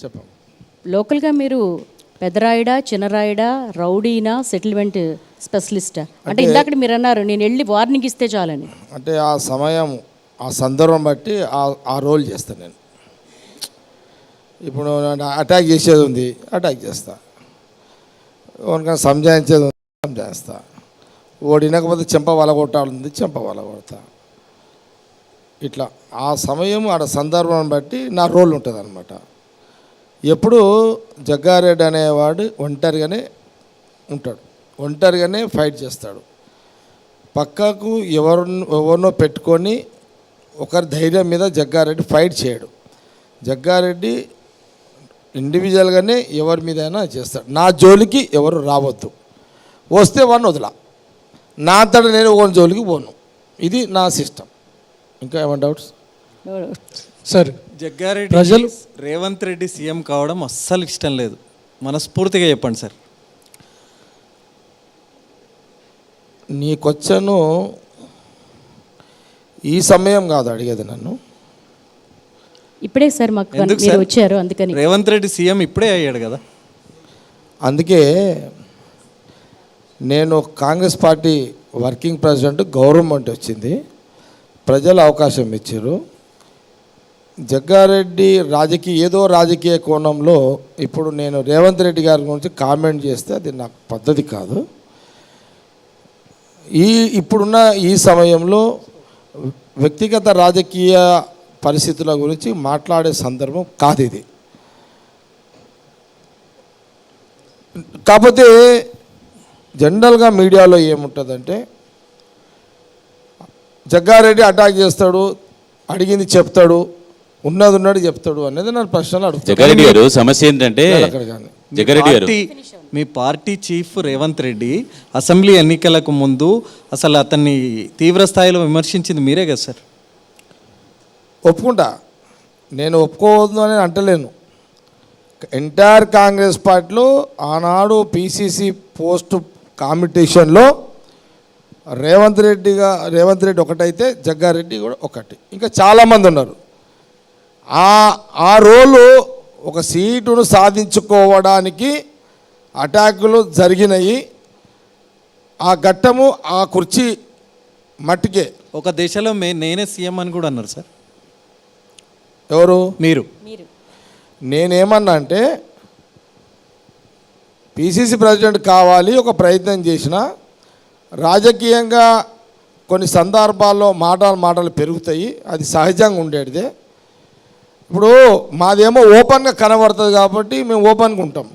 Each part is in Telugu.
చెప్పాం. లోకల్గా మీరు పెద్దరాయుడా చిన్నరాయుడా రౌడీనా సెటిల్మెంట్ స్పెషలిస్టా? అంటే ఇందాక మీరు అన్నారు నేను వెళ్ళి వార్నింగ్ ఇస్తే చాలని. అంటే ఆ సమయం ఆ సందర్భం బట్టి ఆ రోల్ చేస్తాను నేను. ఇప్పుడు అటాక్ చేసేది ఉంది అటాక్ చేస్తా. ఎవరికైనా సంజాయించేది ఉంది సంజాయిస్తా. ఓడి వినకపోతే చెంప వలగొట్టాలి చెంప వలగొడతా ఇట్లా ఆ సమయం ఆడ సందర్భం బట్టి నా రోల్ ఉంటుంది అనమాట ఎప్పుడు జగ్గారెడ్డి అనేవాడు ఒంటరిగానే ఉంటాడు. ఒంటరిగానే ఫైట్ చేస్తాడు. పక్కకు ఎవరు ఎవరినో పెట్టుకొని ఒకరి ధైర్యం మీద జగ్గారెడ్డి ఫైట్ చేయడు. జగ్గారెడ్డి ఇండివిజువల్గానే ఎవరి మీదైనా చేస్తాడు. నా జోలికి ఎవరు రావద్దు. వస్తే వాడిని వదలా. నా అంతటా నేను ఒక జోలికి పోను. ఇది నా సిస్టమ్. ఇంకా ఏమైనా డౌట్స్? సార్ జగ్గారెడ్డి ప్రజలు- రేవంత్ రెడ్డి సీఎం కావడం అస్సలు ఇష్టం లేదు. మనస్ఫూర్తిగా చెప్పండి సార్ నీ క్వశ్చను ఈ సమయం కాదు అడిగేది నన్ను. ఇప్పుడే సార్ మాకు ఎందుకు మీరు సార్? వచ్చారు అందుకని. రేవంత్ రెడ్డి సీఎం ఇప్పుడే అయ్యాడు కదా. అందుకే నేను Congress party working president government వచ్చింది. ప్రజలు అవకాశం ఇచ్చారు. జగ్గారెడ్డి రాజకీయ ఏదో రాజకీయ కోణంలో ఇప్పుడు నేను రేవంత్ రెడ్డి గారి గురించి కామెంట్ చేస్తే అది నాకు పద్ధతి కాదు. ఈ ఇప్పుడున్న ఈ సమయంలో వ్యక్తిగత రాజకీయ పరిస్థితుల గురించి మాట్లాడే సందర్భం కాదు ఇది. కాకపోతే జనరల్గా మీడియాలో ఏముంటుందంటే జగ్గారెడ్డి అటాక్ చేస్తాడు అడిగింది చెప్తాడు ఉన్నది ఉన్నది చెప్తాడు అనేది నన్ను ప్రశ్నలు అడుగుతాడు. జగ్గారెడ్డి గారు సమస్య ఏంటంటే జగ్గారెడ్డి గారు. మీ party chief Revanth Reddy assembly ఎన్నికలకు ముందు అసలు అతన్ని తీవ్ర స్థాయిలో విమర్శించింది మీరే కదా సార్? ఒప్పుకుంటా. నేను ఒప్పుకోవద్దు అని అంటలేను. ఎంటైర్ కాంగ్రెస్ పార్టీలో ఆనాడు పీసీసీ పోస్ట్ కాంపిటీషన్లో రేవంత్ రెడ్డిగా రేవంత్ రెడ్డి ఒకటైతే జగ్గారెడ్డి కూడా ఒకటి. ఇంకా చాలామంది ఉన్నారు. ఆ ఆ రోలు ఒక సీటును సాధించుకోవడానికి అటాకులు జరిగినాయి. ఆ ఘట్టము ఆ కుర్చీ మట్టికే. ఒక దశలో మే నేనే సీఎం అని కూడా అన్నారు సార్. ఎవరు? మీరు. మీరు. నేనేమన్నా అంటే పిసిసి ప్రెసిడెంట్ కావాలి ఒక ప్రయత్నం చేసిన రాజకీయంగా కొన్ని సందర్భాల్లో మాటలు మాటలు పెరుగుతాయి. అది సహజంగా ఉండేటిదే. ఇప్పుడు మాదేమో ఓపెన్గా కనబడుతుంది కాబట్టి మేము ఓపెన్గా ఉంటాం.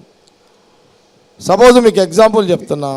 సపోజ్ మీకు ఎగ్జాంపుల్ చెప్తున్నా.